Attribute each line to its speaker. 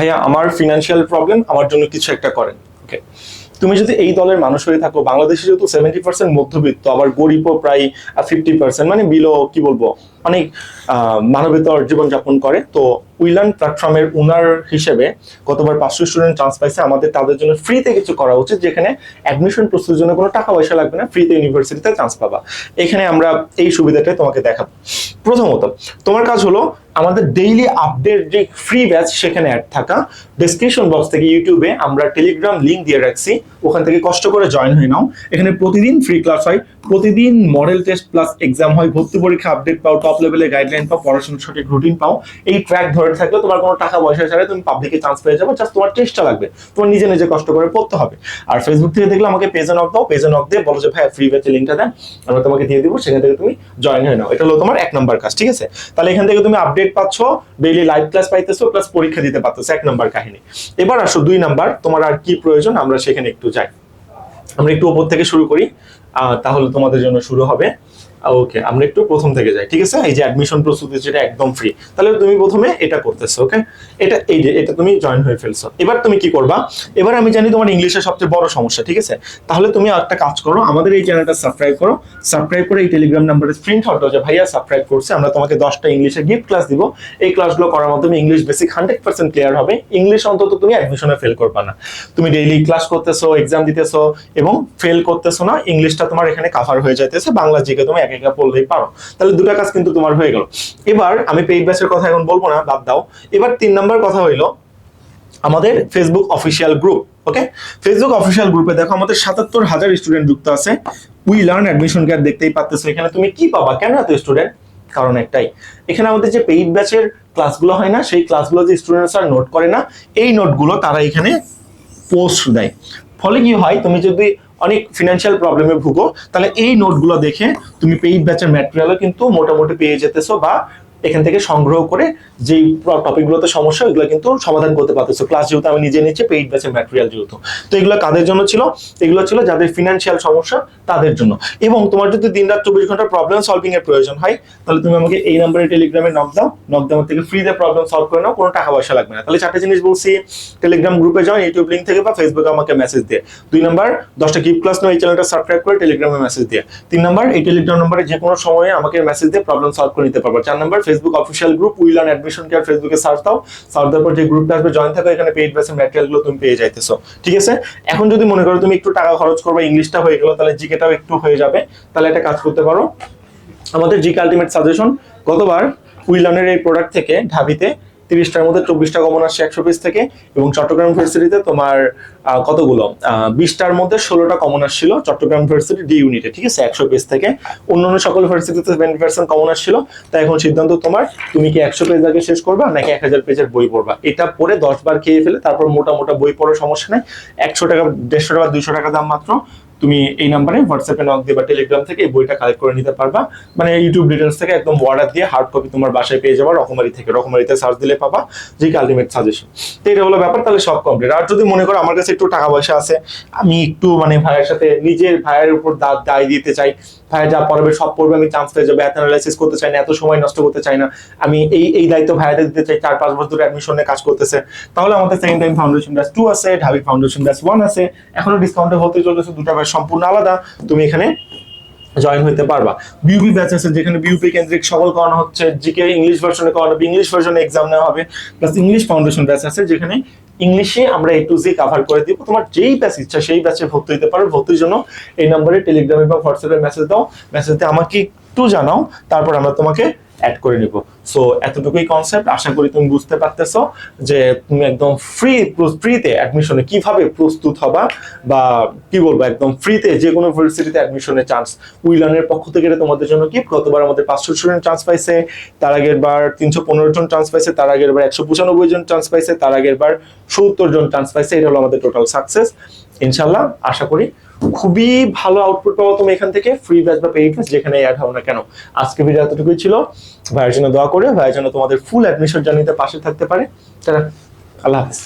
Speaker 1: ভাইয়া, আমার financial problem আমার জন্য কিছু একটা করেন ওকে তুমি যদি এই দলের মানুষ হয়ে থাকো, বাংলাদেশে যেহেতু সেভেন্টি পার্সেন্ট মধ্যবিত্ত, আবার গরিবও প্রায় ফিফটি পার্সেন্ট মানে বিলো কি বলব? অনেক মানবেতর জীবনযাপন করে, তো উইলার্ন প্ল্যাটফর্মের ওনার হিসেবে গতবার পাঁচশো স্টুডেন্ট চান্স পাইছে। আমাদের তাদের জন্য ফ্রিতে কিছু করা উচিত, যেখানে অ্যাডমিশন প্রস্তুতির জন্য কোনো টাকা পয়সা লাগবে না ফ্রিতে ইউনিভার্সিটিতে চান্স পাবা। এখানে আমরা এই সুবিধাটাই তোমাকে দেখাবো। প্রথমত, তোমার কাজ হলো আমাদের ডেইলি আপডেট যে ফ্রি ব্যাচ সেখানে অ্যাড থাকা। ডেসক্রিপশন বক্স থেকে ইউটিউবে আমরা টেলিগ্রাম লিংক দিয়ে রাখছি। ওখান থেকে কষ্ট করে জয়েন হয়ে নাও। এখানে প্রতিদিন ফ্রি ক্লাস হয়। প্রতিদিন মডেল টেস্ট প্লাস এক্সাম হয়। ভর্তি পরীক্ষা আপডেট পাও টপ লেভেলের গাইডলাইন পাও, পড়াশোনার সঠিক রুটিন পাও। এই ট্র্যাক ধরে থাকলে তোমার কোনো টাকা পয়সা ছাড়া তুমি পাবলিকে চান্স পেয়ে যাবে জাস্ট তোমার চেষ্টা লাগবে। তোমার নিজে নিজে কষ্ট করে পড়তে হবে। আর ফেসবুক থেকে দেখলে আমাকে পেজে নক দাও পেজে নক দিয়ে বলো যে ভাই ফ্রি ব্যাচের লিঙ্কটা দেন, আমরা তোমাকে দিয়ে দিব, সেখান থেকে তুমি জয়েন হয়ে নাও। এটা হলো তোমার এক নম্বর কাজ, ঠিক আছে? তাহলে এখান থেকে তুমি আপডেট পাচ্ছ ডেইলি লাইভ ক্লাস পাইতেছো প্লাস পরীক্ষা দিতে পারতেছো, এক নম্বর কাহিনী। এবার আসো দুই নাম্বার তোমার আর কি প্রয়োজন, আমরা সেখানে একটু যাই। আমরা একটু উপর থেকে শুরু করি তাহলে তোমাদের জন্য শুরু হবে। ওকে আমরা একটু প্রথম থেকে যাই, ঠিক আছে? এই যে অ্যাডমিশন প্রস্তুতি যেটা একদম ফ্রি তাহলে তুমি প্রথমে এটা করতেছো ওকে এটা, এই যে, এটা তুমি জয়েন হয়ে ফেলছো। এবার তুমি কি করবা? এবার আমি জানি তোমার ইংলিশের সবচেয়ে বড় সমস্যা, ঠিক আছে? তাহলে তুমি একটা কাজ করো, আমাদের এই চ্যানেলটা সাবস্ক্রাইব করো। সাবস্ক্রাইব করে এই টেলিগ্রাম নাম্বারে স্ক্রিনশট দাও যে, ভাইয়া সাবস্ক্রাইব করছে, আমরা তোমাকে দশটা ইংলিশে গিফট ক্লাস দিব। এই ক্লাসগুলো করার মাধ্যমে English basic hundred percent clear হবে। ইংলিশ অন্তত তুমি অ্যাডমিশনে ফেল করবা না। তুমি ডেইলি ক্লাস করতেছো এক্সাম দিতেছো এবং ফেল করতেছো না ইংলিশটা তোমার এখানে কাভার হয়ে যাইতেছে, বাংলা জিকে তুমি এক একা পড়লেই পারো। তাহলে দুটো কাজ কিন্তু তোমার হয়ে গেল। এবার আমি পেইড ব্যাচের কথা এখন বলব না, বাদ দাও। এবার তিন নম্বর কথা হইল আমাদের Facebook official group okay Facebook official গ্রুপে দেখো আমাদের সাতাত্তর হাজার স্টুডেন্ট যুক্ত আছে। উই লার্ন অ্যাডমিশন কার্ড দেখতেই পাচ্তেছো এখানে তুমি কি পাবা? কেন এত স্টুডেন্ট কারণ একটাই, এখানে আমাদের যে পেইড ব্যাচের ক্লাসগুলো হয় না, সেই ক্লাসগুলো যে স্টুডেন্টসরা নোট করে না, এই নোটগুলো তারা এখানে পোস্ট দেয়। ফলে কি হয়? তুমি যদি অনেক ফিনান্সিয়াল প্রবলেমে ভুগো, তাহলে এই নোটগুলো দেখে তুমি পেইড ব্যাচের ম্যাটেরিয়ালও কিন্তু মোটামুটি পেয়ে যেতেছো বা এখান থেকে সংগ্রহ করে যেই টপিকগুলোতে সমস্যা, ওইগুলো কিন্তু সমাধান করতে পারতেছো ক্লাস যেহেতু আমি নিজে নিচ্ছি পেইড ব্যাচের ম্যাটেরিয়াল যেহেতু। তো এগুলো কাদের জন্য ছিল? এগুলো ছিল যাদের ফিনান্সিয়াল সমস্যা, তাদের জন্য। এবং তোমার যদি দিন রাত চব্বিশ ঘণ্টা প্রবলেম সলভিং এর প্রয়োজন হয়, তাহলে তুমি আমাকে এই নাম্বারে টেলিগ্রামে নক দাও নক দেওয়ার থেকে ফ্রিতে প্রবলেম সলভ করে নাও, কোনো টাকা পয়সা লাগবে না। তাহলে চারটে জিনিস বলছি। টেলিগ্রাম গ্রুপে যাও ইউটিউব লিঙ্ক থেকে বা ফেসবুকে আমাকে মেসেজ দিয়ে। দুই নাম্বার দশটা গিফট ক্লাস নাও, এই চ্যানেলটা সাবস্ক্রাইব করে টেলিগ্রামে মেসেজ দিয়ে। তিন নাম্বার এই টেলিগ্রাম নম্বরে যে কোনো সময়ে আমাকে মেসেজ দিয়ে প্রবলেম সলভ করে নিতে পারব। চার number Facebook official group will on admission care ফেসবুকে সার্চ দাও। সার্চ দেওয়ার পর যে গ্রুপটা আসবে জয়েন থাকো, এখানে পেইড ব্যাচের ম্যাটেরিয়ালগুলো তুমি পেয়ে যাইতেছো। ঠিক আছে? এখন যদি মনে করো তুমি একটু টাকা খরচ করবে ইংলিশটা হয়ে গেল, তাহলে জিকেটাও একটু হয়ে যাবে। তাহলে একটা কাজ করতে পারো। আমাদের জিকে আলটিমেট সাজেশন গতবার উইলানের এই প্রোডাক্ট থেকে ঢাবিতে তিরিশটার মধ্যে চব্বিশটা কমন আসছে একশো পিস থেকে এবং চট্টগ্রাম ইউনিভার্সিটিতে তোমার কতগুলো? বিশটার মধ্যে ষোলোটা কমন আসছিল চট্টগ্রাম ইউনিভার্সিটি ডি ইউনিটে ঠিক আছে? একশো পিস থেকে। অন্যান্য সকল ইউনিভার্সিটিতে সেভেন্টি পার্সেন্ট কমন আসছিল। তাই এখন সিদ্ধান্ত তোমার, তুমি কি একশো পেজ আগে শেষ করবা নাকি এক হাজার পেজের বই পড়বা? এটা পড়ে দশ বার খেয়ে ফেলে, তারপর মোটা মোটা বই পড়ার সমস্যা নেই। একশো টাকা, দেড়শো টাকা, দুইশো টাকা দাম মাত্র। তুমি এই নাম্বারে হোয়াটসঅ্যাপে নক দিয়ে বা টেলিগ্রাম থেকে এই বইটা কালেক্ট করে নিতে পারবা। মানে ইউটিউব ডিটেলস থেকে একদম অর্ডার দিয়ে হার্ড কপি তোমার বাসায় পেয়ে যাবা, রকমারি থেকে। রকমারিতে সার্চ দিলে পাবা, যে আলটিমেট সাজেশন তো এটা হলো ব্যাপার, তাহলে সব কমপ্লিট আর যদি মনে করো আমার কাছে একটু টাকা পয়সা আছে, আমি একটু মানে ভাইয়ের সাথে নিজের ভাইয়ের উপর দা দায় দিতে চাই, ভাইয়া যা পড়বে সব পড়বে, আমি চান্স পেয়ে যাব, এত অ্যানালাইসিস করতে চাই না, এত সময় নষ্ট করতে চাই না। আমি এই এই দায়িত্ব ভাইয়াদের দিতে চাই, চার পাঁচ বছর ধরে অ্যাডমিশনে কাজ করতেছে। তাহলে আমাদের second time foundation batch two আছে, ঢাবি ফাউন্ডেশন ব্যাচ ওয়ান আছে। এখনও ডিসকাউন্টে হতে চলেছে, দুটা ব্যাচ সম্পূর্ণ আলাদা, তুমি এখানে জয়েন হইতে পারবা। বিউপি ব্যাচ আছে, যেখানে বিউপি কেন্দ্রিক সকল করানো হচ্ছে জিকে ইংলিশ ভার্সনে করানো হবে ইংলিশ ভার্সনে এক্সাম নেওয়া হবে প্লাস ইংলিশ ফাউন্ডেশন ব্যাচ আছে, যেখানে ইংলিশে আমরা এ টু জি কাভার করে দিব। তোমার যেই ব্যাচ ইচ্ছা, সেই ব্যাচে ভর্তি হতে পারো। ভর্তির জন্য এই নম্বরে টেলিগ্রামে বা হোয়াটসঅ্যাপে মেসেজ দাও। মেসেজ দিয়ে আমাকে একটু জানাও, তারপর আমরা তোমাকে অ্যাড করে নিব। সো এতটুকুই কনসেপ্ট আশা করি তুমি বুঝতে পারতেছো যে তুমি একদম ফ্রি ফ্রিতে অ্যাডমিশনে কীভাবে প্রস্তুত হবা বা কি বলব, একদম ফ্রিতে যে কোনো ইউনিভার্সিটিতে অ্যাডমিশনের চান্স উইলানের পক্ষ থেকে এটা তোমাদের জন্য কি গতবার আমাদের পাঁচশো স্টুডেন্ট চান্স পাইছে, তার আগের বার তিনশো পনেরো জন চান্স পাইছে, তার আগের বার একশো পঁচানব্বই জন চান্স পাইছে, তার আগের বার সত্তর জন চান্স পাইছে। এটা হলো আমাদের টোটাল সাকসেস ইনশাল্লাহ আশা করি খুবই ভালো আউটপুট পাবো তুমি এখান থেকে ফ্রি ব্যাচ বা পেইড ব্যাচ যেখানে অ্যাড হও না কেন। আজকে ভিডিও এতটুকুই ছিল। ভাইয়ের জন্য দোয়া করে, ভাইয়ের জন্য তোমাদের ফুল অ্যাডমিশন জানিতে পাশে থাকতে পারে। তারা আল্লাহ হাফিজ।